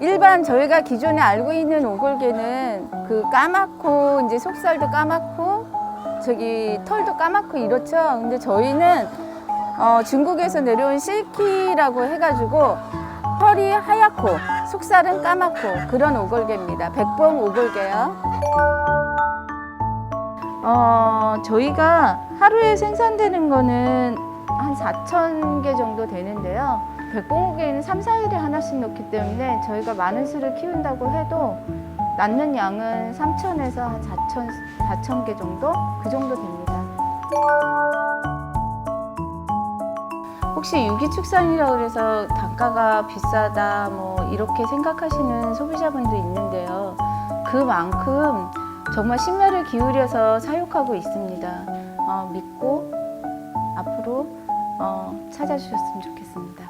일반 저희가 기존에 알고 있는 오골개는 그 까맣고 이제 속살도 까맣고 저기 털도 까맣고 이렇죠. 근데 저희는 어, 중국에서 내려온 실키라고 해가지고 털이 하얗고 속살은 까맣고 그런 오골개입니다. 백봉 오골개요. 어, 저희가 하루에 생산되는 거는 한 4천 개 정도 되는데요. 백봉오개는 3, 4일에 하나씩 넣기 때문에 저희가 많은 수를 키운다고 해도 낳는 양은 3천에서 한 4천, 4천 개 정도? 그 정도 됩니다. 혹시 유기축산이라고 그래서 단가가 비싸다 뭐 이렇게 생각하시는 소비자분도 있는데요. 그만큼 정말 심혈을 기울여서 사육하고 있습니다. 어, 믿고 앞으로 어, 찾아주셨으면 좋겠습니다.